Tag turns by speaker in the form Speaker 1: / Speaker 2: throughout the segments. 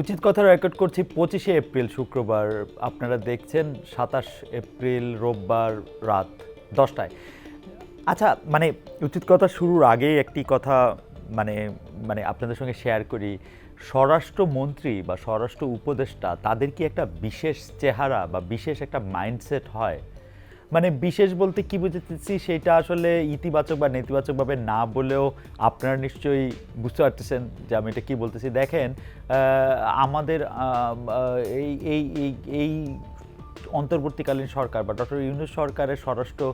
Speaker 1: উচিত কথা রেকর্ড করছি পঁচিশে এপ্রিল, শুক্রবার। আপনারা দেখছেন সাতাশ এপ্রিল, রোববার রাত দশটায়। আচ্ছা মানে উচিত কথা শুরুর আগেই একটি কথা মানে মানে আপনাদের সঙ্গে শেয়ার করি। স্বরাষ্ট্রমন্ত্রী বা স্বরাষ্ট্র উপদেষ্টা, তাদের কি একটা বিশেষ চেহারা বা বিশেষ একটা মাইন্ডসেট হয় মানে বিশেষ বলতে কি বুঝতেছি, সেটা আসলে ইতিবাচক বা নেতিবাচকভাবে না বলেও আপনারা নিশ্চয়ই বুঝতে পারতেছেন যে আমি এটা কী বলতেছি। দেখেন আমাদের এই এই এই অন্তর্বর্তীকালীন সরকার বা ডক্টর ইউনুস সরকারের স্বরাষ্ট্র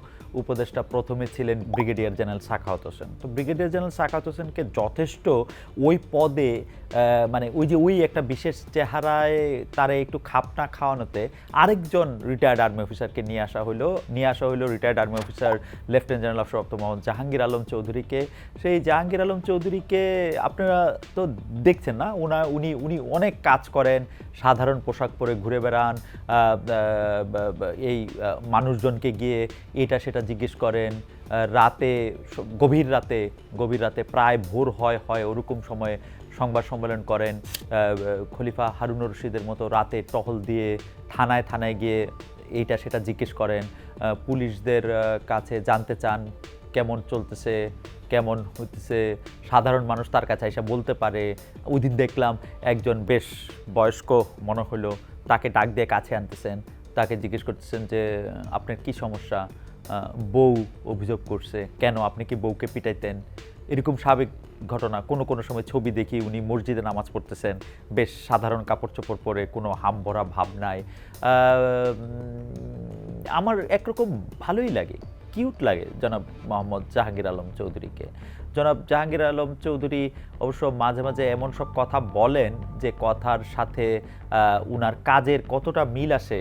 Speaker 1: উপদেষ্টা প্রথমে ছিলেন ব্রিগেডিয়ার জেনারেল সাখাওয়াত হোসেন। তো ব্রিগেডিয়ার জেনারেল সাখাওয়াত হোসেনকে যথেষ্ট ওই পদে মানে ওই যে ওই একটা বিশেষ চেহারায় তারে একটু খাপ না খাওয়ানোতে আরেকজন রিটায়ার্ড আর্মি অফিসারকে নিয়ে আসা হলো নিয়ে আসা হলো retired army officer lieutenant general of রপ্ত মোহাম্মদ জাহাঙ্গীর আলম চৌধুরীকে সেই জাহাঙ্গীর আলম চৌধুরীকে আপনারা তো দেখছেন না ওনা উনি উনি অনেক কাজ করেন, সাধারণ পোশাক পরে ঘুরে বেড়ান এই মানুষজনকে গিয়ে এটা সেটা জিজ্ঞেস করেন রাতে গভীর রাতে গভীর রাতে প্রায় ভোর হয় হয় ওরকম সময়ে সংবাদ সম্মেলন করেন খলিফা হারুন রশিদের মতো রাতে টহল দিয়ে থানায় থানায় গিয়ে এইটা সেটা জিজ্ঞেস করেন পুলিশদের কাছে জানতে চান কেমন চলতেছে, কেমন হইতেছে, সাধারণ মানুষ তার কাছে এসে বলতে পারে। ওই দিন দেখলাম একজন বেশ বয়স্ক মনে হলো তাকে ডাক দিয়ে কাছে আনতেছেন। তাকে জিজ্ঞেস করতেছেন যে আপনার কি সমস্যা? বউ অভিযোগ করছে। কেন আপনি কি বউকে পিটাইতেন? এরকম স্বাভাবিক ঘটনা, কোনো কোনো সময় ছবি দেখি উনি মসজিদে নামাজ পড়তেছেন। বেশ সাধারণ কাপড় চোপড় পরে, কোনো হামভরা ভাব নাই। আমার একরকম ভালোই লাগে, কিউট লাগে, জনাব মোহাম্মদ জাহাঙ্গীর আলম চৌধুরীকে। জনাব জাহাঙ্গীর আলম চৌধুরী অবশ্য মাঝে মাঝে এমন সব কথা বলেন যে কথার সাথে উনার কাজের কতটা মিল আসে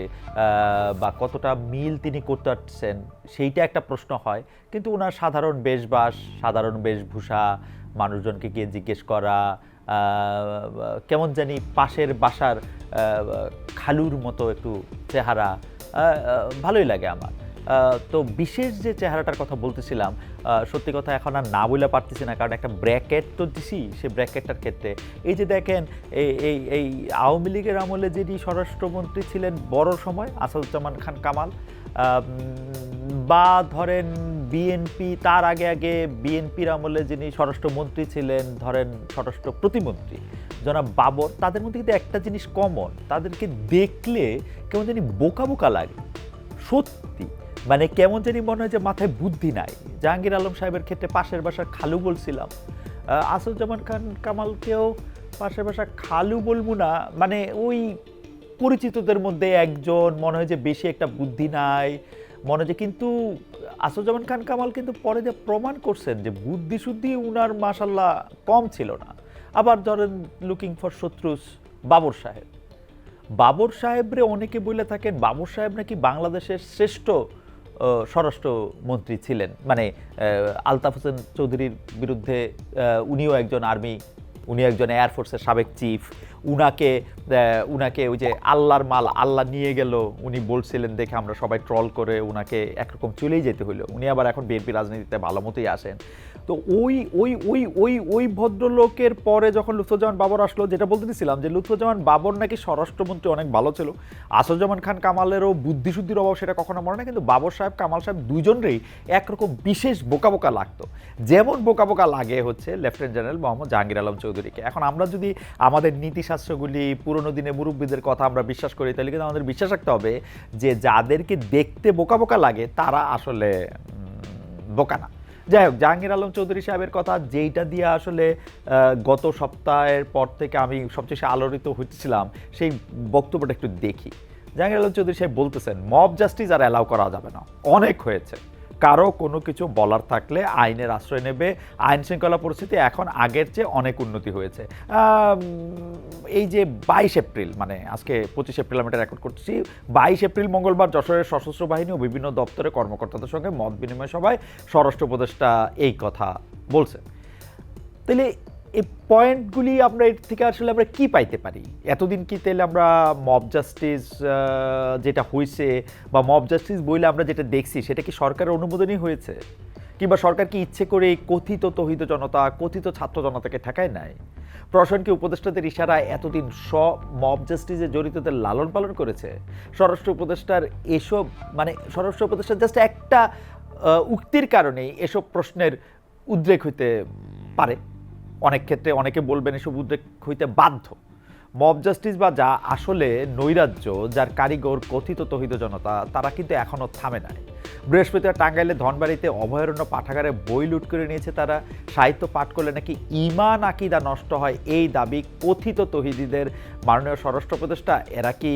Speaker 1: বা কতটা মিল তিনি করতে পারছেন, সেইটা একটা প্রশ্ন হয়। কিন্তু উনার সাধারণ বেশবাস, সাধারণ বেশভূষা, মানুষজনকে গিয়ে জিজ্ঞেস করা কেমন জানি পাশের বাসার খালুর মতো একটু চেহারা ভালোই লাগে আমার। তো বিশেষ যে চেহারাটার কথা বলতেছিলাম সত্যি কথা এখন আর না বলে পারতেছি না, কারণ একটা ব্র্যাকেট তো দিছি সেই ব্র্যাকেটটার ক্ষেত্রে। এই যে দেখেন, এই এই এই আওয়ামী লীগের আমলে যিনি স্বরাষ্ট্রমন্ত্রী ছিলেন বড় সময়, আসাদুজ্জামান খান কামাল বা ধরেন বিএনপি, তার আগে আগে বিএনপির আমলে যিনি স্বরাষ্ট্রমন্ত্রী ছিলেন, ধরেন স্বরাষ্ট্র প্রতিমন্ত্রী জনাব বাবর, তাদের মধ্যে কিন্তু একটা জিনিস কমন তাদেরকে দেখলে কেমন জানি বোকা বোকা লাগে। সত্যি মানে কেমন জানি মনে হয় যে মাথায় বুদ্ধি নাই। জাহাঙ্গীর আলম সাহেবের ক্ষেত্রে পাশের বাসার খালু বলছিলাম। আহ, আসাদুজ্জামান খান কামালকেও পাশের বাসা খালু বলব না মানে ওই পরিচিতদের মধ্যে একজন মনে হয় যে বেশি একটা বুদ্ধি নাই। মনে হয় কিন্তু আসাদুজ্জামান খান কামাল কিন্তু পরে যে প্রমাণ করছেন যে বুদ্ধি শুদ্ধি উনার মাসাল্লাহ কম ছিল না। আবার ধরেন লুকিং ফর শত্রুস বাবর সাহেব। বাবর সাহেবরে অনেকে বলে থাকেন বাবর সাহেব নাকি বাংলাদেশের শ্রেষ্ঠ স্বরাষ্ট্রমন্ত্রী ছিলেন। মানে আলতাফ হোসেন চৌধুরীর বিরুদ্ধে উনিও একজন আর্মি উনি একজন এয়ারফোর্সের সাবেক চিফ। উনাকে উনাকে ওই যে আল্লাহর মাল, আল্লাহ নিয়ে গেল। উনি বলছিলেন, দেখে আমরা সবাই ট্রল করে উনাকে একরকম চলেই যেতে হলো উনি আবার এখন বিএনপি রাজনীতিতে ভালো মতোই আসেন। তো ওই ওই ওই ওই ওই ভদ্রলোকের পরে যখন লুৎফুজ্জামান বাবর আসলো, যেটা বলতে দিছিলাম যে লুৎফুজ্জামান বাবর নাকি স্বরাষ্ট্রমন্ত্রী অনেক ভালো ছিল আসুজ্জামান খান কামালেরও বুদ্ধিশুদ্ধির অভাব সেটা কখনো মনে না কিন্তু বাবর সাহেব, কামাল সাহেব দুজনেরই একরকম বিশেষ বোকা বোকা লাগতো। যেমন বোকা বোকা লাগে হচ্ছে লেফটেন্যান্ট জেনারেল মোহাম্মদ জাহাঙ্গীর আলম চৌধুরীকে। এখন আমরা যদি আমাদের নীতিশাস্ত্রগুলি, পুরনো দিনে মুরব্বীদের কথা আমরা বিশ্বাস করি, তাহলে কিন্তু আমাদের বিশ্বাস রাখতে হবে যে যাদেরকে দেখতে বোকা বোকা লাগে, তারা আসলে বোকা না। যাই হোক, জাহাঙ্গীর আলম চৌধুরী সাহেবের কথা, যেইটা দিয়ে আসলে গত সপ্তাহের পর থেকে আমি সবচেয়ে আলোড়িত হচ্ছিলাম সেই বক্তব্যটা একটু দেখি। জাহাঙ্গীর আলম চৌধুরী সাহেব বলতেছেন, মব জাস্টিস আর অ্যালাউ করা যাবে না। অনেক হয়েছে। কারও কোনো কিছু বলার থাকলে আইনের আশ্রয় নেবে। আইন শৃঙ্খলা পরিস্থিতি এখন আগের চেয়ে অনেক উন্নতি হয়েছে। এই যে বাইশ এপ্রিল মানে আজকে পঁচিশ এপ্রিল আমি এটা রেকর্ড করছি, বাইশ এপ্রিল মঙ্গলবার যশোরের সশস্ত্র বাহিনী ও বিভিন্ন দপ্তরের কর্মকর্তাদের সঙ্গে মত বিনিময় সভায় স্বরাষ্ট্র উপদেষ্টা এই কথা বলছেন। তাহলে এই পয়েন্টগুলি আমরা এর থেকে আসলে আমরা কি পাইতে পারি? এতদিন কি তাহলে আমরা মব জাস্টিস যেটা হয়েছে বা মব জাস্টিস বইলে আমরা যেটা দেখছি, সেটা কি সরকারের অনুমোদনই হয়েছে? কিংবা সরকার কি ইচ্ছে করে এই কথিত তহিত জনতা, কথিত ছাত্র জনতাকে ঠেকায় নাই? প্রশাসন কি উপদেষ্টাদের ইশারায় এতদিন স মব জাস্টিসে জড়িতদের লালন পালন করেছে? স্বরাষ্ট্র উপদেষ্টার এসব মানে স্বরাষ্ট্র উপদেষ্টার জাস্ট একটা উক্তির কারণেই এসব প্রশ্নের উদ্রেক হইতে পারে। অনেক ক্ষেত্রে অনেকে বলবেন এসব উদ্রেক হইতে বাধ্য। মব জাস্টিস বা যা আসলে নৈরাজ্য, যার কারিগর কথিত তহিত জনতা, তারা কিন্তু এখনও থামে নাই। বৃহস্পতিবার টাঙ্গাইলে ধনবাড়িতে অভয়ারণ্য পাঠাগারে বই লুট করে নিয়েছে তারা। সাহিত্য পাঠ করলে নাকি ইমান আকিদা নষ্ট হয় এই দাবি কথিত তহিদিদের। মাননীয় স্বরাষ্ট্র উপদেষ্টা, এরা কি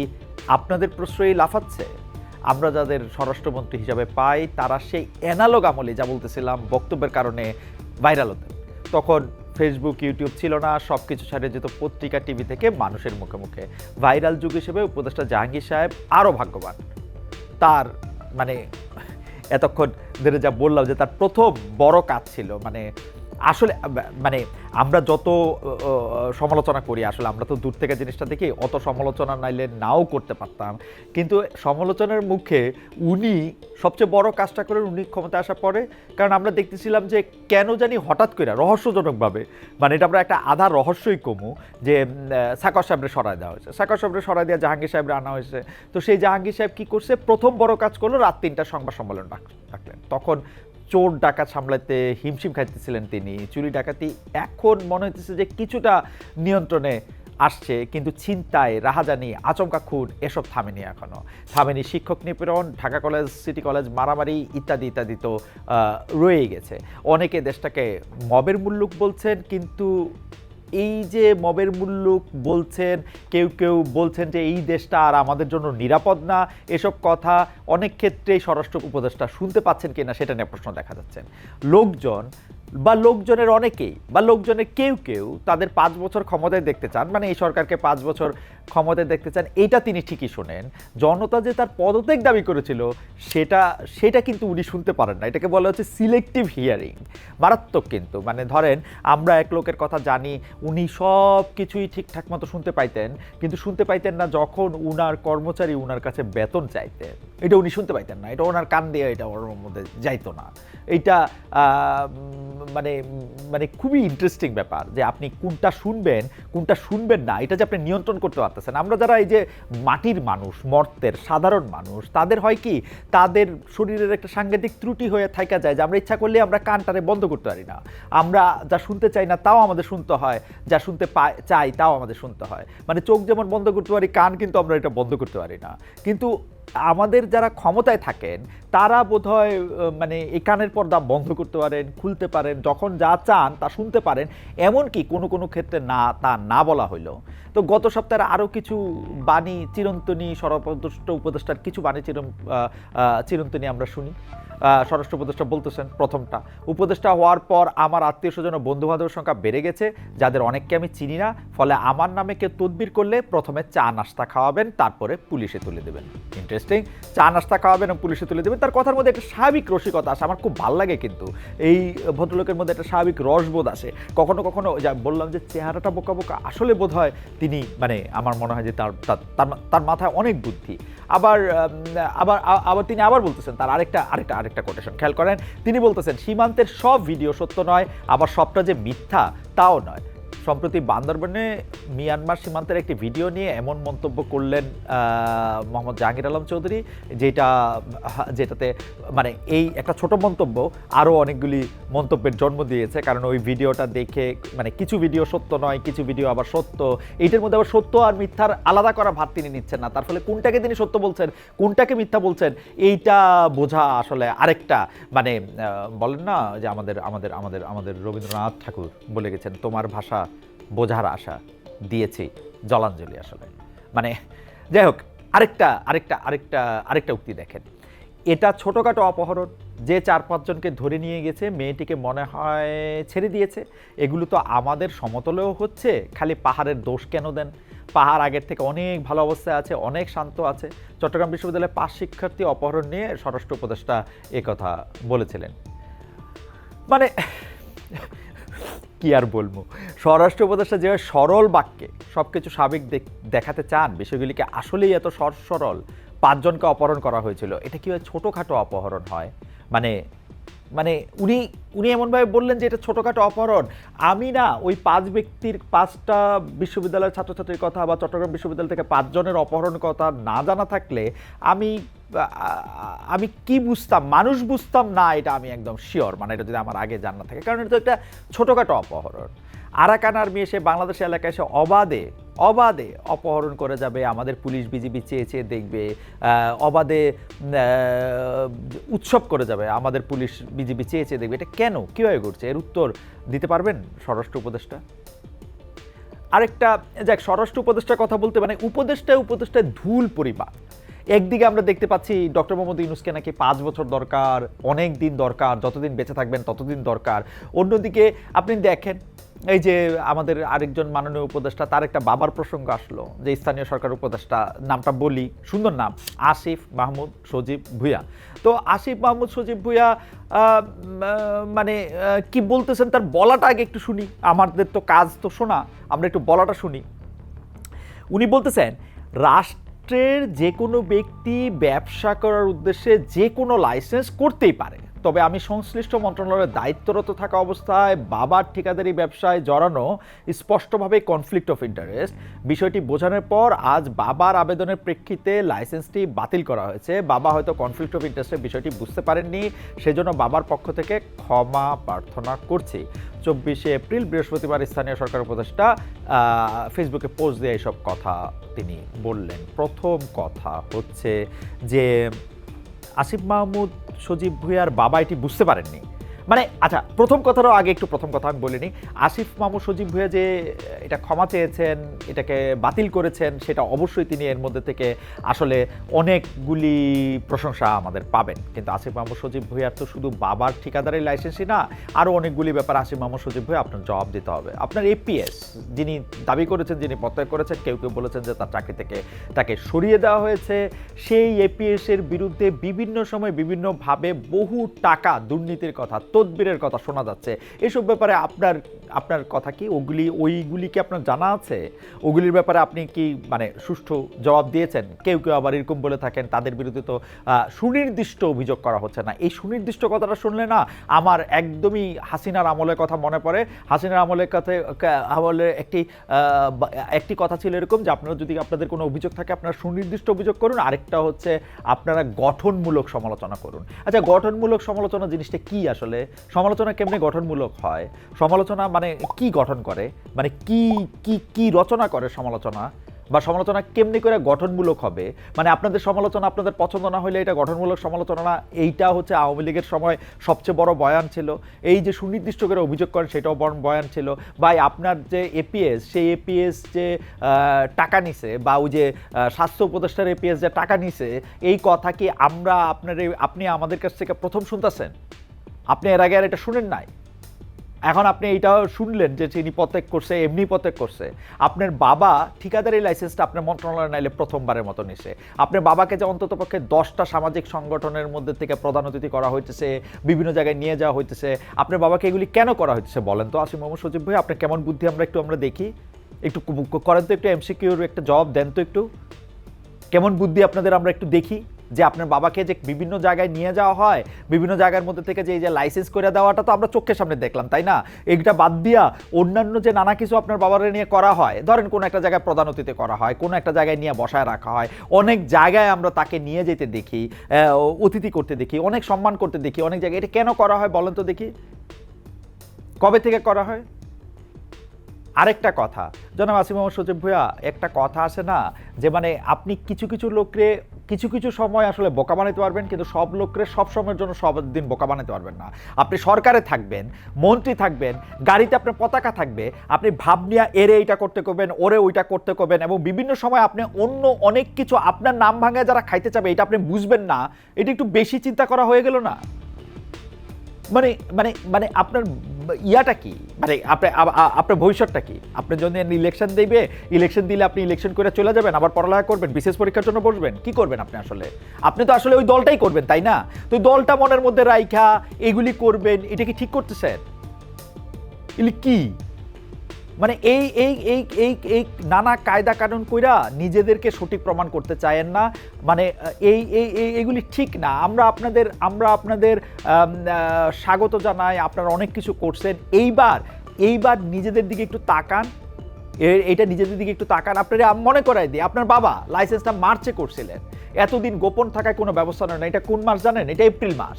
Speaker 1: আপনাদের প্রশ্রয়ই লাফাচ্ছে? আমরা যাদের স্বরাষ্ট্রমন্ত্রী হিসাবে পাই, তারা সেই অ্যানালগ আমলে যা বলতেছিলাম বক্তব্যের কারণে ভাইরাল হতেন তখন ফেসবুক ইউটিউব ছিল না সব কিছু ছাড়িয়ে যেত পত্রিকা, টিভি থেকে মানুষের মুখে মুখে। ভাইরাল যুগ হিসেবে উপদেষ্টা জাহাঙ্গীর সাহেব আরও ভাগ্যবান। তার মানে এতক্ষণ ধরে যা বললাম যে তার প্রথম বড় কাজ ছিল মানে আসলে মানে আমরা যত সমালোচনা করি, আসলে আমরা তো দূর থেকে জিনিসটা দেখি, অত সমালোচনা নাইলে নাও করতে পারতাম। কিন্তু সমালোচনার মুখে উনি সবচেয়ে বড় কাজটা করেন, উনি ক্ষমতা আসার পরে, কারণ আমরা দেখতেছিলাম যে কেন জানি হঠাৎ করে, রহস্যজনকভাবে মানে এটা আমরা একটা আধা রহস্যই কমু, যে সাকর সাহেবরে সরাই দেওয়া হয়েছে। সাকর সাহেবরে সরাই দেওয়া জাহাঙ্গীর সাহেবরে আনা হয়েছে। তো সেই জাহাঙ্গীর সাহেব কি করছে? প্রথম বড় কাজ করল, রাত তিনটা সংবাদ সম্মেলন ডাক- ডাকলেন। তখন চোর ডাকাত সামলাতে হিমশিম খাইতেছিলেন তিনি। চুরি ডাকাতি এখন মনে হইতেছে যে কিছুটা নিয়ন্ত্রণে আসছে, কিন্তু ছিনতাই, রাহাজানি, আচমকা খুন, এসব থামেনি এখনও থামেনি শিক্ষক নিপীড়ন, ঢাকা কলেজ, সিটি কলেজ, মারামারি ইত্যাদি ইত্যাদি তো রয়ে রয়েই গেছে। অনেকে দেশটাকে মবের মূল্যক বলছেন, কিন্তু এই যে মবের মুল্লুক বলছেন, কেউ কেউ বলছেন যে এই দেশটা আর আমাদের জন্য নিরাপদ না, এসব কথা অনেক ক্ষেত্রেই স্বরাষ্ট্র উপদেষ্টা শুনতে পাচ্ছেন কিনা সেটা নিয়ে প্রশ্ন দেখা যাচ্ছে। লোকজন বা লোকজনের অনেকেই বা লোকজনের কেউ কেউ তাদের পাঁচ বছর ক্ষমতায় দেখতে চান মানে এই সরকারকে পাঁচ বছর ক্ষমতায় দেখতে চান এটা তিনি ঠিকই শোনেন। জনতা যে তার পদত্যাগ দাবি করেছিল সেটা সেটা কিন্তু উনি শুনতে পারেন না। এটাকে বলা হচ্ছে সিলেক্টিভ হিয়ারিং মারাত্মক কিন্তু মানে ধরেন আমরা এক লোকের কথা জানি উনি সব কিছুই ঠিকঠাক মতো শুনতে পাইতেন কিন্তু শুনতে পাইতেন না যখন উনার কর্মচারী উনার কাছে বেতন চাইতেন। এটা উনি শুনতে পাইতেন না এটা ওনার কান দিয়ে এটা ওর মধ্যে যাইতো না। উম, মানে মানে খুবই ইন্টারেস্টিং ব্যাপার যে আপনি কোনটা শুনবেন কোনটা শুনবেন না, এটা যে আপনি নিয়ন্ত্রণ করতে পারতেছেন। আমরা যারা এই যে মাটির মানুষ, মর্তের, সাধারণ মানুষ, তাদের হয় কি, তাদের শরীরের একটা সাংঘাতিক ত্রুটি হয়ে থাকা যায় যে আমরা ইচ্ছা করলে আমরা কানটারে বন্ধ করতে পারি না। আমরা যা শুনতে চাই না, তাও আমাদের শুনতে হয়। যা শুনতে চাই, তাও আমাদের শুনতে হয়। মানে চোখ যেমন বন্ধ করতে পারি, কান কিন্তু আমরা এটা বন্ধ করতে পারি না। কিন্তু আমাদের যারা ক্ষমতায় থাকেন তারা আহ, মানে এই কানের পর্দা বন্ধ করতে পারেন খুলতে পারেন যখন যা চান তা শুনতে পারেন। এমনকি কোনো কোনো ক্ষেত্রে না তা না বলা হইল। তো গত সপ্তাহে আরও কিছু বাণী চিরন্তনী সর্বপ্রদষ্ট উপদেষ্টার কিছু বাণী আহ, চিরন্তনী আমরা শুনি। স্বরাষ্ট্র উপদেষ্টা বলতেছেন প্রথমটা। উপদেষ্টা হওয়ার পর আমার আত্মীয় স্বজন ও বন্ধু বান্ধবের সংখ্যা বেড়ে গেছে যাদের অনেককে আমি চিনি না। ফলে আমার নামে কেউ তদবির করলে প্রথমে চা নাস্তা খাওয়াবেন তারপরে পুলিশে তুলে দেবেন। ইন্টারেস্টিং চা নাস্তা খাওয়াবেন এবং পুলিশে তুলে দেবেন। তার কথার মধ্যে একটা স্বাভাবিক রসিকতা আসে আমার খুব ভালো লাগে কিন্তু। এই ভদ্রলোকের মধ্যে একটা স্বাভাবিক রসবোধ আসে কখনো কখনো যা বললাম যে চেহারাটা বোকা বোকা, আসলে বোধ হয় তিনি মানে আমার মনে হয় যে তার- তার মাথায় অনেক বুদ্ধি। আবার আবার আবার তিনি আবার বলতেছেন, তার আরেকটা আরেকটা আরেকটা কোটেশন খেয়াল করেন, তিনি বলতেছেন, সীমান্তের সব ভিডিও সত্য নয়, আবার সবটা যে মিথ্যা, তাও নয়। সম্প্রতি বান্দরবনে মিয়ানমার সীমান্তের একটি ভিডিও নিয়ে এমন মন্তব্য করলেন মোহাম্মদ জাহাঙ্গীর আলম চৌধুরী, যেটা, যেটাতে মানে এই একটা ছোট মন্তব্য আরও অনেকগুলি মন্তব্যের জন্ম দিয়েছে, কারণ ওই ভিডিওটা দেখে মানে কিছু ভিডিও সত্য নয়, কিছু ভিডিও আবার সত্য। এইটার মধ্যে আবার সত্য আর মিথ্যার আলাদা করা ভাত তিনি নিচ্ছেন না। তার ফলে কোনটাকে তিনি সত্য বলছেন, কোনটাকে মিথ্যা বলছেন, এইটা বোঝা আসলে আরেকটা মানে বলেন না যে আমাদের আমাদের আমাদের আমাদের রবীন্দ্রনাথ ঠাকুর বলে গেছেন, তোমার ভাষা বোঝার আশা দিয়েছি জলাঞ্জলি আসলে। মানে যাই হোক, আরেকটা আরেকটা আরেকটা আরেকটা উক্তি দেখেন। এটা ছোটোখাটো অপহরণ, যে চার পাঁচজনকে ধরে নিয়ে গেছে, মেয়েটিকে মনে হয় ছেড়ে দিয়েছে। এগুলো তো আমাদের সমতলেও হচ্ছে, খালি পাহাড়ের দোষ কেন দেন? পাহাড় আগের থেকে অনেক ভালো অবস্থায় আছে, অনেক শান্ত আছে। চট্টগ্রাম বিশ্ববিদ্যালয়ের পাঁচ শিক্ষার্থী অপহরণ নিয়ে স্বরাষ্ট্র উপদেষ্টা কথা বলেছিলেন। মানে কি আর বলব? স্বরাষ্ট্র উপদেষ্টা যে সরল বাক্যে সব কিছু সাবেক দেখ- দেখাতে চান, বিষয়গুলিকে আসলেই এত সর সরল, পাঁচজনকে অপহরণ করা হয়েছিল, এটা কি ছোটোখাটো অপহরণ হয়? মানে মানে উনি উনি এমনভাবে বললেন যে এটা ছোটোখাটো অপহরণ। আমি না ওই পাঁচ ব্যক্তির, পাঁচটা বিশ্ববিদ্যালয়ের ছাত্রছাত্রীর কথা বা চট্টগ্রাম বিশ্ববিদ্যালয় থেকে পাঁচজনের অপহরণ কথা না জানা থাকলে আমি আমি কি বুঝতাম? মানুষ বুঝতাম, না, এটা আমি একদম শিওর মানে এটা যদি আমার আগে জানা থাকে। কারণ এটা তো একটা ছোটোখাটো অপহরণ। আরাকান আর্মি এসে বাংলাদেশ এলাকায় এসে অবাধে অবাধে অপহরণ করে যাবে, আমাদের পুলিশ বিজিবি চেয়ে চেয়ে দেখবে অবাধে উৎসব করে যাবে, আমাদের পুলিশ বিজিবি চেয়ে চেয়ে দেখবে। এটা কেন? কীভাবে ঘটছে? এর উত্তর দিতে পারবেন স্বরাষ্ট্র উপদেষ্টা? আরেকটা, যাক, স্বরাষ্ট্র উপদেষ্টার কথা বলতে মানে উপদেষ্টা উপদেষ্টায় ধুল পরিবার একদিকে আমরা দেখতে পাচ্ছি ডক্টর মোহাম্মদ ইউনুসকে নাকি পাঁচ বছর দরকার অনেক দিন দরকার যতদিন বেঁচে থাকবেন ততদিন দরকার। অন্যদিকে আপনি দেখেন এই যে আমাদের আরেকজন মাননীয় উপদেষ্টা তার একটা বাবার প্রসঙ্গ আসলো যে স্থানীয় সরকার উপদেষ্টা নামটা বলি সুন্দর নাম আসিফ মাহমুদ সজীব ভুইয়া। তো আসিফ মাহমুদ সজীব আহ, মানে কি বলতেছেন তার বলাটা আগে একটু শুনি আমাদের তো কাজ তো শোনা আমরা একটু বলাটা শুনি। উনি বলতেছেন রাষ্ট্রের যে কোনো ব্যক্তি ব্যবসা করার উদ্দেশ্যে যে কোনো লাইসেন্স করতেই পারে। তবে আমি সংশ্লিষ্ট মন্ত্রণালয়ের দায়িত্বরত থাকা অবস্থায় বাবার ঠিকাদারি ব্যবসায় জড়ানো স্পষ্টভাবে কনফ্লিক্ট অফ ইন্টারেস্ট বিষয়টি বোঝানোর পর আজ বাবার আবেদনের প্রেক্ষিতে লাইসেন্সটি বাতিল করা হয়েছে। বাবা হয়তো কনফ্লিক্ট অফ ইন্টারেস্টের বিষয়টি বুঝতে পারেননি, সেজন্য বাবার পক্ষ থেকে ক্ষমা প্রার্থনা করছি। চব্বিশে এপ্রিল বৃহস্পতিবার স্থানীয় সরকার উপদেষ্টা ফেসবুকে পোস্ট দিয়ে এইসব কথা তিনি বললেন। প্রথম কথা হচ্ছে যে, আসিফ মাহমুদ সজীব ভুঁইয়ার বাবা এটি বুঝতে পারেননি। মানে আচ্ছা প্রথম কথারও আগে একটু প্রথম কথা আমি বলিনি। আসিফ মামু সজীব ভুঁইয়া যে এটা ক্ষমা চেয়েছেন, এটাকে বাতিল করেছেন, সেটা অবশ্যই তিনি এর মধ্যে থেকে আসলে অনেকগুলি প্রশংসা আমাদের পাবেন। কিন্তু আসিফ মাহমুদ সজীব ভুঁইয়ার তো শুধু বাবার ঠিকাদারের লাইসেন্সই না, আরও অনেকগুলি ব্যাপার আসিফ মাহমুদ সজীব ভুঁইয়া আপনার জবাব দিতে হবে। আপনার এপিএস যিনি দাবি করেছেন, যিনি প্রত্যয় করেছেন, কেউ কেউ বলেছেন যে তার চাকরি থেকে তাকে সরিয়ে দেওয়া হয়েছে। সেই এপিএসের বিরুদ্ধে বিভিন্ন সময় বিভিন্নভাবে বহু টাকা দুর্নীতির কথা তদবিরের কথা শোনা যাচ্ছে। এসব ব্যাপারে আপনার আপনার কথা কি? ওগুলি, ওইগুলি কি আপনার জানা আছে? ওগুলির ব্যাপারে আপনি কি মানে সুষ্ঠু জবাব দিয়েছেন? কেউ কেউ আবার এরকম বলে থাকেন, তাদের বিরুদ্ধে তো সুনির্দিষ্ট অভিযোগ করা হচ্ছে না। এই সুনির্দিষ্ট কথাটা শুনলে না, আমার একদমই হাসিনার আমলের কথা মনে পড়ে। হাসিনার আমলের কথা আমলে একটি একটি কথা ছিল এরকম যে, আপনারা যদি আপনাদের কোনো অভিযোগ থাকে, আপনারা সুনির্দিষ্ট অভিযোগ করুন। আরেকটা হচ্ছে, আপনারা গঠনমূলক সমালোচনা করুন। আচ্ছা গঠনমূলক সমালোচনা জিনিসটা কি আসলে? সমালোচনা কেমনে গঠনমূলক হয়? সমালোচনা মানে কি গঠন করে? মানে কি কি কি রচনা করে সমালোচনা? বা সমালোচনা কেমনি করে গঠনমূলক হবে? মানে আপনাদের সমালোচনা আপনাদের পছন্দ না হলে এটা গঠনমূলক সমালোচনা না, এইটা হচ্ছে আওয়ামী লীগের সময় সবচেয়ে বড় বয়ান ছিল। এই যে সুনির্দিষ্ট করে অভিযোগ করেন সেটাও বড় বয়ান ছিল। বা আপনার যে এপিএস সেই এপিএস যে টাকা নিছে বা ওই যে স্বাস্থ্য উপদেষ্টার এপিএস যে টাকা নিছে, এই কথা কি আমরা আপনার আপনি আমাদের কাছ থেকে প্রথম শুনতেছেন? আপনি এর আগে আর এটা শুনেন নাই? এখন আপনি এইটাও শুনলেন যে তিনি প্রত্যেক করছে, এমনি প্রত্যেক করছে। আপনার বাবা ঠিকাদারি লাইসেন্সটা আপনার মন্ত্রণালয় নাইলে প্রথমবারের মতো নিছে। আপনার বাবাকে যে অন্তত পক্ষে দশটা সামাজিক সংগঠনের মধ্যে থেকে প্রধান অতিথি করা হইতেছে, বিভিন্ন জায়গায় নিয়ে যাওয়া হইতেছে, আপনার বাবাকে এগুলি কেন করা হইতেছে বলেন তো? আসিম মোহাম্মদ সচিব ভাই, আপনার কেমন বুদ্ধি আমরা একটু, আমরা দেখি। একটু করেন তো একটু এমসিকিউর একটা জবাব, দেন তো একটু। কেমন বুদ্ধি আপনাদের আমরা একটু দেখি। যে আপনার বাবাকে যে বিভিন্ন জায়গায় নিয়ে যাওয়া হয়, বিভিন্ন জায়গার মধ্যে থেকে যে এই যে লাইসেন্স করে দেওয়াটা তো আমরা চোখের সামনে দেখলাম, তাই না? এইটা বাদ দিয়া অন্যান্য যে নানা কিছু আপনার বাবারে নিয়ে করা হয়, ধরেন কোনো একটা জায়গায় প্রধান অতিথি করা হয়, কোনো একটা জায়গায় নিয়ে বসায় রাখা হয়, অনেক জায়গায় আমরা তাকে নিয়ে যেতে দেখি অতিথি করতে দেখি, অনেক সম্মান করতে দেখি, অনেক জায়গায়। এটা কেন করা হয় বলেন তো দেখি। কবে থেকে করা হয়? আরেকটা কথা, জনাব আসিম সচিব ভুয়া একটা কথা আছে না, যে মানে আপনি কিছু কিছু লোকরে কিছু কিছু সময় আসলে বোকা বানাতে পারবেন, কিন্তু সব লোকরে সব সময়ের জন্য সব দিন বোকা বানাতে পারবেন না। আপনি সরকারে থাকবেন, মন্ত্রী থাকবেন, গাড়িতে আপনার পতাকা থাকবে, আপনি ভাব নিয়ে এরে এইটা করতে করবেন, ওরে ওইটা করতে করবেন, এবং বিভিন্ন সময় আপনি অন্য অনেক কিছু আপনার নাম ভাঙায় যারা খাইতে চাবে, এটা আপনি বুঝবেন না। এটা একটু বেশি চিন্তা করা হয়ে গেল না? মানে মানে মানে আপনার ইয়াটা কি? মানে আপনার আ- আ- আপনার ভবিষ্যৎটা কি? আপনি যদি ইলেকশন দেবে ইলেকশন দিলে আপনি ইলেকশন করে চলে যাবেন, আবার পড়ালেখা করবেন, বিশেষ পরীক্ষার জন্য বসবেন, কি করবেন আপনি আসলে? আপনি তো আসলে ওই দলটাই করবেন, তাই না? তো দলটা মনের মধ্যে রাইখা, এগুলি করবেন, এটা কি ঠিক করতেছেন? এগুলি কি? মানে এই এই এই এই এই নানা কায়দা কানুন কইরা নিজেদেরকে সঠিক প্রমাণ করতে চায়েন না। মানে এই এই এই, এগুলি ঠিক না। আমরা আপনাদের আমরা আপনাদের স্বাগত জানাই, আপনারা অনেক কিছু করছেন। এইবার এইবার নিজেদের দিকে একটু তাকান। এটা নিজেদের দিকে একটু তাকান। আপনারা মনে করাই দিই, আপনার বাবা লাইসেন্সটা মার্চে করছিলেন। এতদিন গোপন থাকায় কোনো ব্যবস্থা নেই না। এটা কোন মাস জানেন? এটা এপ্রিল মাস।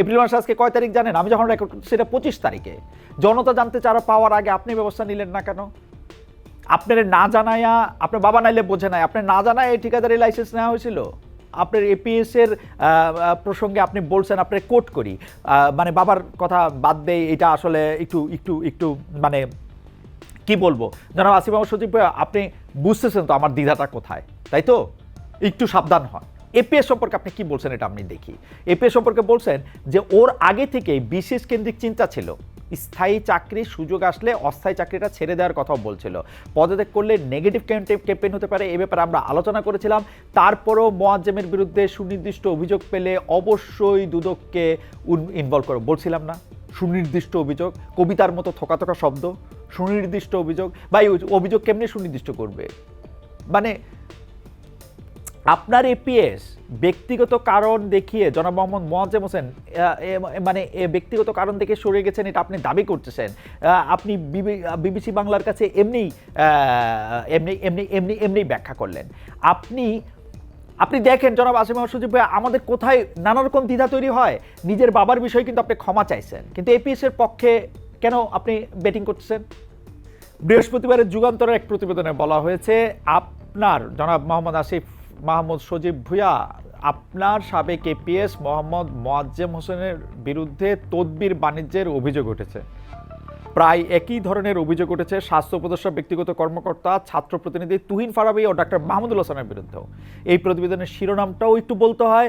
Speaker 1: এপ্রিল মাস আজকে কয় তারিখ জানেন? আমি যখন রেকর্ড সেটা পঁচিশ তারিখে। জনতা জানতে চারা পাওয়ার আগে আপনি ব্যবস্থা নিলেন না কেন? আপনার না জানায়া, আপনার বাবা নাইলে বোঝে নাই। আপনার না জানায় এই ঠিকাদারি লাইসেন্স নেওয়া হয়েছিল? আপনার এপিএস এর প্রসঙ্গে আপনি বলছেন, আপনার কোট করি। মানে বাবার কথা বাদ দেয় এটা আসলে একটু একটু একটু মানে কি বলব? জনাব আসিফ সচিব আপনি বুঝতেছেন তো আমার দ্বিধাটা কোথায়, তাই তো? একটু সাবধান হন। এপিএস সম্পর্কে আপনি কি বলছেন এটা আপনি দেখি। এপিএস সম্পর্কে বলছেন যে ওর আগে থেকেই বিশেষ কেন্দ্রিক চিন্তা ছিল। স্থায়ী চাকরির সুযোগ আসলে অস্থায়ী চাকরিটা ছেড়ে দেওয়ার কথাও বলছিল। পদত্যাগ করলে নেগেটিভ ক্যাম্পেইন হতে পারে, এ ব্যাপারে আমরা আলোচনা করেছিলাম। তারপরও মোয়াজ্জেমের বিরুদ্ধে সুনির্দিষ্ট অভিযোগ পেলে অবশ্যই দুদককে ইনভলভ করে। বলছিলাম না, সুনির্দিষ্ট অভিযোগ, কবিতার মতো থোকা থোকা শব্দ, সুনির্দিষ্ট অভিযোগ, বা এই অভিযোগ কেমনি সুনির্দিষ্ট করবে? মানে আপনার এপিএস ব্যক্তিগত কারণ দেখিয়ে জনাব মোহাম্মদ মোয়াজ্জেম হোসেন মানে ব্যক্তিগত কারণ দেখে সরে গেছেন, এটা আপনি দাবি করতেছেন। আপনি বিবিসি বাংলার কাছে এমনি এমনি এমনি এমনি এমনি ব্যাখ্যা করলেন। আপনি আপনি দেখেন জনাব আসিম সজিব ভাই, আমাদের কোথায় নানা রকম দ্বিধা তৈরি হয়, নিজের বাবার বিষয়ে কিন্তু আপনি ক্ষমা চাইছেন। কিন্তু এপিএস এর পক্ষে কেন আপনি ব্যাটিং করতেছেন? বৃহস্পতিবারের যুগান্তরের এক প্রতিবেদনে বলা হয়েছে, আপনার জনাব মোহাম্মদ আসিফ মাহমুদ সজীব ভুয়া আপনার সাবেক এপিএস মোহাম্মদ মোয়াজ্জেম হোসেনের বিরুদ্ধে তদবির বাণিজ্যের অভিযোগ উঠেছে। প্রায় একই ধরনের অভিযোগ উঠেছে স্বাস্থ্য উপদেষ্টা, ব্যক্তিগত কর্মকর্তা, ছাত্র প্রতিনিধি তুহিন ফারাবি ও ডাক্তার মাহমুদুল হাসানের বিরুদ্ধেও। এই প্রতিবেদনের শিরোনামটাও একটু বলতে হয়,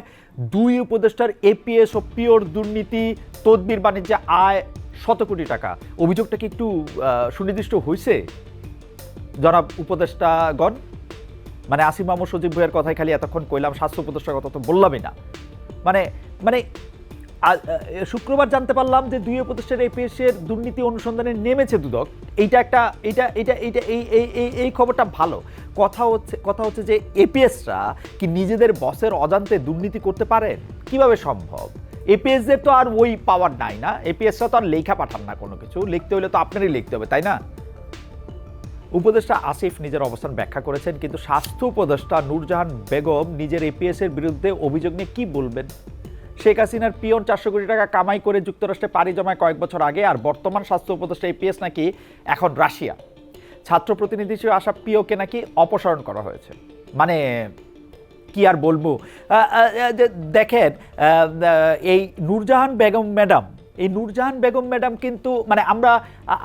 Speaker 1: দুই উপদেষ্টার এপিএস ও পিওর দুর্নীতি, তদবির বাণিজ্যে আয় শত কোটি টাকা। অভিযোগটা কি একটু সুনির্দিষ্ট হয়েছে জনাব উপদেষ্টাগণ? মানে আসিম মাহমুদ সজীব ভুইয়ের কথাই খালি এতক্ষণ কইলাম, স্বাস্থ্য উপদেষ্টার কথা তো বললামই না। মানে মানে শুক্রবার জানতে পারলাম যে দুই উপদেষ্টার এপিএস এর দুর্নীতি অনুসন্ধানে নেমেছে দুদক। এইটা একটা, এইটা এটা এইটা, এই এই এই এই খবরটা ভালো। কথা হচ্ছে কথা হচ্ছে যে এপিএসরা কি নিজেদের বসের অজান্তে দুর্নীতি করতে পারেন কীভাবে সম্ভব? এপিএসদের তো আর ওই পাওয়ার নাই না। এপিএসরা তো আর লেখা পাঠান না কোনো কিছু। লিখতে হলে তো আপনারই লিখতে হবে, তাই না? উপদেষ্টা আসিফ নিজের অবস্থান ব্যাখ্যা করেছেন, কিন্তু স্বাস্থ্য উপদেষ্টা নূরজাহান বেগম নিজের এপিএস এর বিরুদ্ধে অভিযোগ নিয়ে কি বলবেন? শেখ হাসিনার পিয়ন চারশো কোটি টাকা কামাই করে যুক্তরাষ্ট্রে পাড়ি জমায় কয়েক বছর আগে, আর বর্তমান স্বাস্থ্য উপদেষ্টা এপিএস নাকি এখন রাশিয়া। ছাত্র প্রতিনিধি হিসেবে আসা পিওকে নাকি অপসারণ করা হয়েছে। মানে কি আর বলব? দেখেন এই নূরজাহান বেগম ম্যাডাম এই নূরজাহান বেগম ম্যাডাম কিন্তু মানে আমরা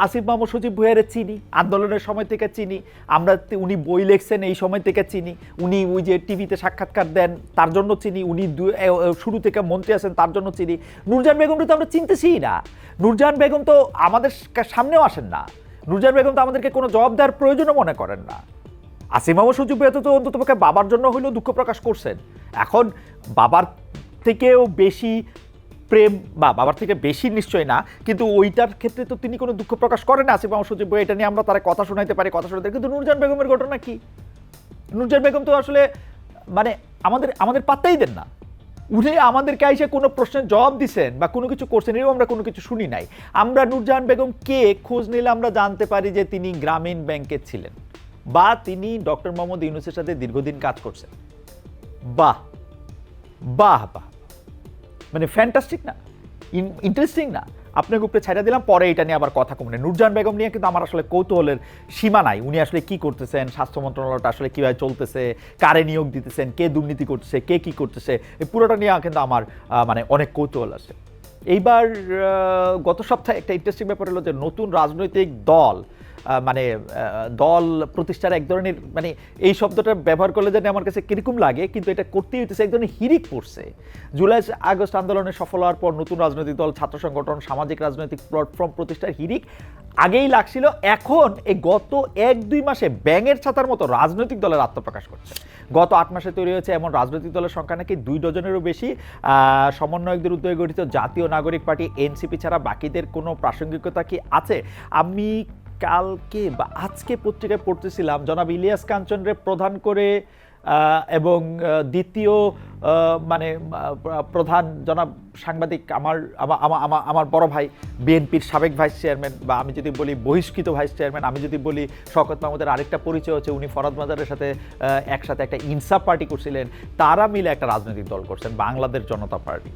Speaker 1: আসিফ মাহমুদ সচিব ভুয়ারে চিনি, আন্দোলনের সময় থেকে চিনি, আমরা উনি বই লিখছেন এই সময় থেকে চিনি, উনি ওই যে টিভিতে সাক্ষাৎকার দেন, তার জন্য চিনি, উনি শুরু থেকে মন্ত্রী আছেন, তার জন্য চিনি। নূরজাহান বেগমকে তো আমরা চিনতেছি না। নূরজাহান বেগম তো আমাদের সামনেও আসেন না। নূরজাহান বেগম তো আমাদেরকে কোনো জবাব দেওয়ার প্রয়োজনও মনে করেন না। আসিফ মাহমুদ সচিব ভুয়া তো অন্তত পক্ষে বাবার জন্য হলেও দুঃখ প্রকাশ করছেন। এখন বাবার থেকেও বেশি প্রেম বা বাবার থেকে বেশি নিশ্চয় না, কিন্তু ওইটার ক্ষেত্রে তো তিনি কোনো দুঃখ প্রকাশ করেন না। আসিফ মাহমুদ সচিব ভুয়া এটা নিয়ে আমরা তারা কথা শোনাইতে পারি, কথা শোনাতে কিন্তু নূরজাহান বেগমের ঘটনা কি? নূরজাহান বেগম তো আসলে মানে আমাদের আমাদের পাত্তাই দেন না। উনি আমাদেরকে এসে কোনো প্রশ্নের জবাব দিছেন বা কোনো কিছু করছেন, এরকম আমরা কোনো কিছু শুনি নাই। আমরা নুরজাহান বেগম কে? খোঁজ নিলে আমরা জানতে পারি যে তিনি গ্রামীণ ব্যাংকে ছিলেন বা তিনি ডক্টর মোহাম্মদ ইউনুসের সাথে দীর্ঘদিন কাজ করছেন। বাহ বাহ বাহ। মানে ফ্যান্টাস্টিক না ইন্টারেস্টিং না। আপনাকে উপরে ছাইড়া দিলাম, পরে এটা নিয়ে আবার কথা কমনে। নুরজান বেগম নিয়ে কিন্তু আমার আসলে কৌতূহলের সীমা নাই। উনি আসলে কি করতেছেন, স্বাস্থ্য মন্ত্রণালয়টা আসলে কীভাবে চলতেছে, কারে নিয়োগ দিতেছেন, কে দুর্নীতি করতেছে, কে কি করতেছে, এই পুরোটা নিয়ে কিন্তু আমার মানে অনেক কৌতূহল আছে। এইবার গত সপ্তাহে একটা ইন্টারেস্টিং ব্যাপার হলো যে নতুন রাজনৈতিক দল মানে দল প্রতিষ্ঠার এক ধরনের মানে এই শব্দটা ব্যবহার করলে জানি আমার কাছে কীরকম লাগে, কিন্তু এটা করতেই হইতেছে এক ধরনের হিরিক পড়ছে। জুলাই আগস্ট আন্দোলনে সফল হওয়ার পর নতুন রাজনৈতিক দল, ছাত্র সংগঠন, সামাজিক রাজনৈতিক প্ল্যাটফর্ম প্রতিষ্ঠার হিরিক আগেই লাগছিল। এখন এই গত এক দুই মাসে ব্যাঙের ছাতার মতো রাজনৈতিক দলের আত্মপ্রকাশ করছে। গত আট মাসে তৈরি হয়েছে এমন রাজনৈতিক দলের সংখ্যা নাকি দুই ডজনেরও বেশি। সমন্বয়কদের উদ্যোগে গঠিত জাতীয় নাগরিক পার্টি, এনসিপি ছাড়া বাকিদের কোনো প্রাসঙ্গিকতা কি আছে? আমি কালকে বা আজকে পত্রিকায় পড়তেছিলাম, জনাব ইলিয়াস কাঞ্চনরে প্রধান করে এবং দ্বিতীয় মানে প্রধান জনাব সাংবাদিক আমার, আমা- আমা- আমা- আমার বড় ভাই বিএনপির সাবেক ভাইস চেয়ারম্যান বা আমি যদি বলি বহিষ্কৃত ভাইস চেয়ারম্যান, আমি যদি বলি শওকত মাহমুদের আরেকটা পরিচয় হচ্ছে উনি ফরাদ মাজারের সাথে একসাথে একটা ইনসাফ পার্টি করছিলেন। তারা মিলে একটা রাজনৈতিক দল করছেন, বাংলাদেশ জনতা পার্টি।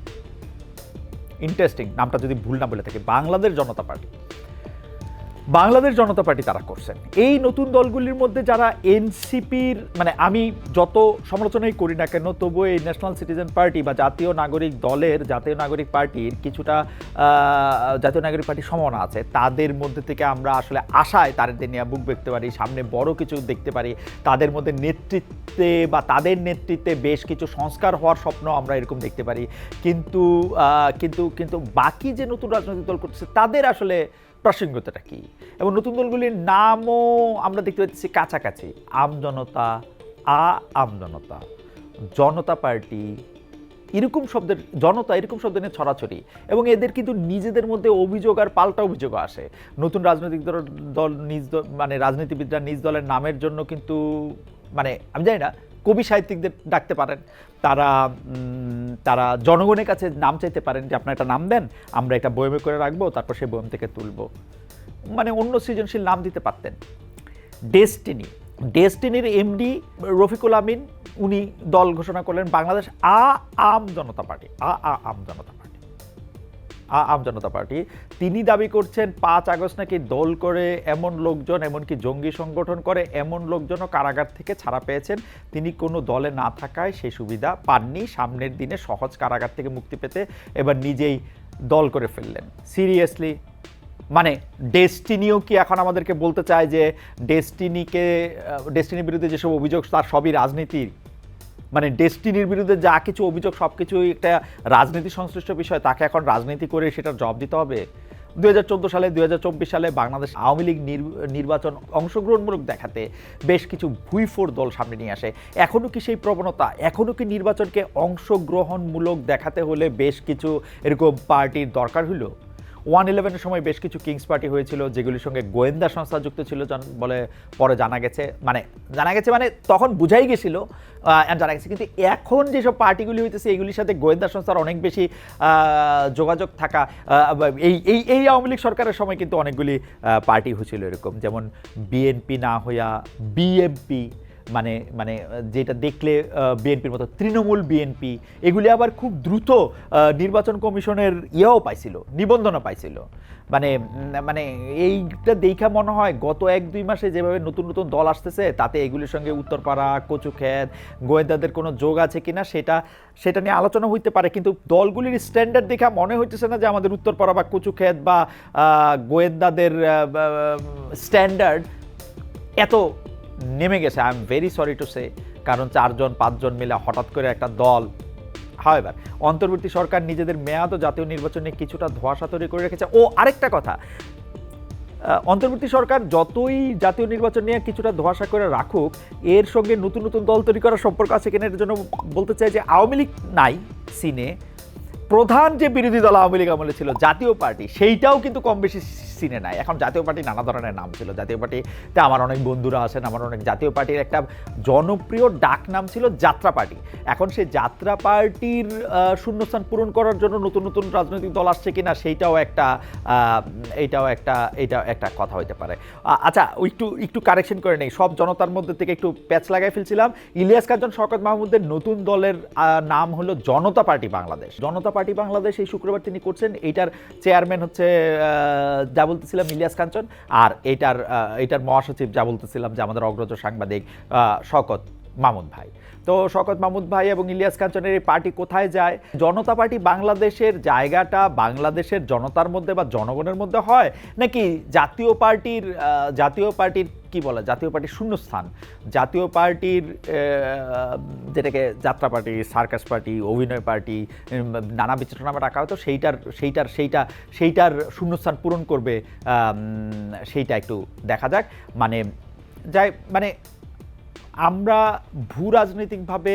Speaker 1: ইন্টারেস্টিং, নামটা যদি ভুল না বলে থাকি, বাংলাদেশ জনতা পার্টি। বাংলাদেশ জনতা পার্টি তারা করছেন। এই নতুন দলগুলির মধ্যে যারা এনসিপির মানে আমি যত সমালোচনাই করি না কেন, তবুও এই ন্যাশনাল সিটিজেন পার্টি বা জাতীয় নাগরিক দলের, জাতীয় নাগরিক পার্টির কিছুটা জাতীয় নাগরিক পার্টির সম্ভাবনা আছে। তাদের মধ্যে থেকে আমরা আসলে আশায় তাদের নিয়ে বুক দেখতে পারি, সামনে বড় কিছু দেখতে পারি। তাদের মধ্যে নেতৃত্বে বা তাদের নেতৃত্বে বেশ কিছু সংস্কার হওয়ার স্বপ্ন আমরা এরকম দেখতে পারি। কিন্তু কিন্তু কিন্তু বাকি যে নতুন রাজনৈতিক দল করছে তাদের আসলে প্রাসঙ্গিকতাটা কি? এবং নতুন দলগুলির নামও আমরা দেখতে পাচ্ছি কাছাকাছি। আমজনতা আ আমজনতা জনতা পার্টি, এরকম শব্দের, জনতা এরকম শব্দ নিয়ে ছড়াছড়ি। এবং এদের কিন্তু নিজেদের মধ্যে অভিযোগ আর পাল্টা অভিযোগও আসে। নতুন রাজনৈতিক দল দল নিজ মানে রাজনীতিবিদরা নিজ দলের নামের জন্য কিন্তু মানে আমি জানি না কবি সাহিত্যিকদের ডাকতে পারেন। তারা তারা জনগণের কাছে নাম চাইতে পারেন যে, আপনার একটা নাম দেন, আমরা এটা বয়মে করে রাখব, তারপর সেই বয়ম থেকে তুলব। মানে অন্য সৃজনশীল নাম দিতে পারতেন। ডেস্টিনি। ডেস্টিনির এমডি রফিকুল আমিন, উনি দল ঘোষণা করলেন বাংলাদেশ আ আম জনতা পার্টি, আ আ আম জনতা পার্টি। আম জনতা পার্টি। তিনি দাবি করছেন, পাঁচ আগস্ট নাকি দল করে এমন লোকজন, এমনকি জঙ্গি সংগঠন করে এমন লোকজনও কারাগার থেকে ছাড়া পেয়েছেন। তিনি কোনো দলে না থাকায় সেই সুবিধা পাননি। সামনের দিনে সহজ কারাগার থেকে মুক্তি পেতে এবার নিজেই দল করে ফেললেন। সিরিয়াসলি মানে ডেস্টিনিও কি এখন আমাদেরকে বলতে চায় যে, ডেস্টিনিকে ডেস্টিনির বিরুদ্ধে যেসব অভিযোগ, তার সবই রাজনীতির? মানে ডেস্টিনির বিরুদ্ধে যা কিছু অভিযোগ, সব কিছুই একটা রাজনীতি সংশ্লিষ্ট বিষয়, তাকে এখন রাজনীতি করে সেটার জবাব দিতে হবে। দু হাজার চোদ্দ সালে দু হাজার চব্বিশ সালে বাংলাদেশ আওয়ামী লীগ নির- নির্বাচন অংশগ্রহণমূলক দেখাতে বেশ কিছু ভুইফোর দল সামনে নিয়ে আসে। এখনও কি সেই প্রবণতা? এখনও কি নির্বাচনকে অংশগ্রহণমূলক দেখাতে হলে বেশ কিছু এরকম পার্টির দরকার হলো ওয়ান ইলেভেনের সময় বেশ কিছু কিংস পার্টি হয়েছিল, যেগুলির সঙ্গে গোয়েন্দা সংস্থা যুক্ত ছিল বলে পরে জানা গেছে মানে জানা গেছে মানে তখন বুঝাই গেছিল জানা গেছে। কিন্তু এখন যেসব পার্টিগুলি হইতেছে, এগুলির সাথে গোয়েন্দা সংস্থার অনেক বেশি যোগাযোগ থাকা এই এই এই আওয়ামী লীগ সরকারের সময় কিন্তু অনেকগুলি পার্টি হয়েছিল এরকম। যেমন বিএনপি না হইয়া বিএমপি মানে মানে যেটা দেখলে বিএনপির মতো, তৃণমূল বিএনপি এগুলি আবার খুব দ্রুত নির্বাচন কমিশনের ইয়েও পাইছিল, নিবন্ধনও পাইছিল। মানে মানে এইটা দেখা মনে হয় গত এক, দুই মাসে যেভাবে নতুন নতুন দল আসতেছে, তাতে এগুলির সঙ্গে উত্তরপাড়া, কচুক্ষেত, গোয়েন্দাদের কোনো যোগ আছে কিনা সেটা সেটা নিয়ে আলোচনা হইতে পারে, কিন্তু দলগুলির স্ট্যান্ডার্ড দেখা মনে হইতেছে না যে আমাদের উত্তরপাড়া বা কচুক্ষেত বা গোয়েন্দাদের স্ট্যান্ডার্ড এত নেমে গেছে। I am very sorry to say কারণ চারজন, পাঁচজন মিলে হঠাৎ করে একটা দল। হাওয়েভার অন্তর্বর্তী সরকার নিজেদের মেয়াদ ও জাতীয় নির্বাচনে কিছুটা ধোঁয়াশা তৈরি করে রেখেছে। ও, আরেকটা কথা। অন্তর্বর্তী সরকার যতই জাতীয় নির্বাচন নিয়ে কিছুটা ধোঁয়াশা করে রাখুক, এর সঙ্গে নতুন নতুন দল তৈরি করার সম্পর্ক আছে কিনা এর জন্য বলতে চাই যে আওয়ামী লীগ নাই, সিনে। প্রধান যে বিরোধী দল আওয়ামী লীগ আমলে ছিল জাতীয় পার্টি সেইটাও কিন্তু কম বেশি সিনে নাই। এখন জাতীয় পার্টি নানা ধরনের নাম ছিল। জাতীয় পার্টিতে আমার অনেক বন্ধুরা আছেন আমার অনেক জাতীয় পার্টির একটা জনপ্রিয় ডাক নাম ছিল যাত্রা পার্টি। এখন সেই যাত্রা পার্টির শূন্যস্থান পূরণ করার জন্য নতুন নতুন রাজনৈতিক দল আসছে কিনা সেইটাও একটা আহ, এইটাও একটা এইটাও একটা কথা হইতে পারে। আচ্ছা একটু একটু কারেকশন করে নেই। সব জনতার মধ্যে থেকে একটু প্যাচ লাগাই ফেলছিলাম। ইলিয়াস কাঞ্চন শওকত মাহমুদের নতুন দলের নাম হলো জনতা পার্টি বাংলাদেশ। জনতা পার্টি বাংলাদেশ এই শুক্রবার তিনি করছেন। এইটার চেয়ারম্যান হচ্ছে যা বলতেছিলাম ইলিয়াস কাঞ্চন আর এইটার আহ, এইটার মহাসচিব যা বলতেছিলাম যে আমাদের অগ্রজ সাংবাদিক আহ, শওকত মামুদ ভাই। তো শকত মাহমুদ ভাই এবং ইলিয়াস কাঞ্চনের এই পার্টি কোথায় যায়? জনতা পার্টি বাংলাদেশের জায়গাটা বাংলাদেশের জনতার মধ্যে বা জনগণের মধ্যে হয় নাকি জাতীয় পার্টির জাতীয় পার্টির কি বলা, জাতীয় পার্টির শূন্যস্থান। জাতীয় পার্টির যেটাকে যাত্রা পার্টি, সার্কাস পার্টি, অভিনয় পার্টি নানা বিচেতনামা নামে রাখা হতো, সেইটার সেইটার, সেইটা, সেইটার শূন্যস্থান পূরণ করবে সেইটা একটু দেখা যাক। মানে যাই মানে আমরা ভূ রাজনৈতিকভাবে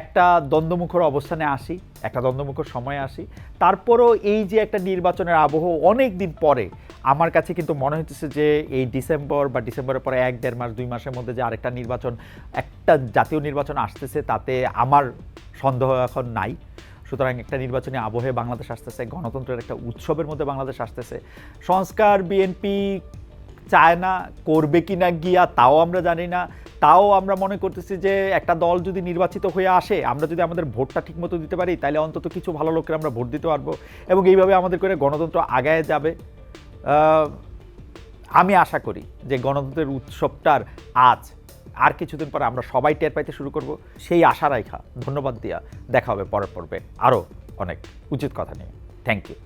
Speaker 1: একটা দ্বন্দ্বমুখর অবস্থানে আসি, একটা দ্বন্দ্বমুখর সময় আসি। তারপরও এই যে একটা নির্বাচনের আবহ অনেক দিন পরে, আমার কাছে কিন্তু মনে হচ্ছে যে এই ডিসেম্বর বা ডিসেম্বরের পরে এক দেড় মাস, দুই মাসের মধ্যে যে আরেকটা নির্বাচন, একটা জাতীয় নির্বাচন আসতেছে তাতে আমার সন্দেহ এখন নাই। সুতরাং একটা নির্বাচনী আবহে বাংলাদেশ আসতেছে, গণতন্ত্রের একটা উৎসবের মধ্যে বাংলাদেশ আসতেছে। সংস্কার, বিএনপি চায় না, করবে কি না গিয়া তাও আমরা জানি না। তাও আমরা মনে করতেছি যে একটা দল যদি নির্বাচিত হয়ে আসে, আমরা যদি আমাদের ভোটটা ঠিকমতো দিতে পারি তাহলে অন্তত কিছু ভালো লোকের আমরা ভোট দিতে পারব। এবং এইভাবে আমাদের করে গণতন্ত্র আগায় যাবে। আমি আশা করি যে গণতন্ত্রের উৎসবটার আজ আর কিছুদিন পরে আমরা সবাই টের পাইতে শুরু করব। সেই আশা রাখা ধন্যবাদ দিয়া। দেখা হবে পরের পর্বে আরও অনেক উচিত কথা নিয়ে। Thank you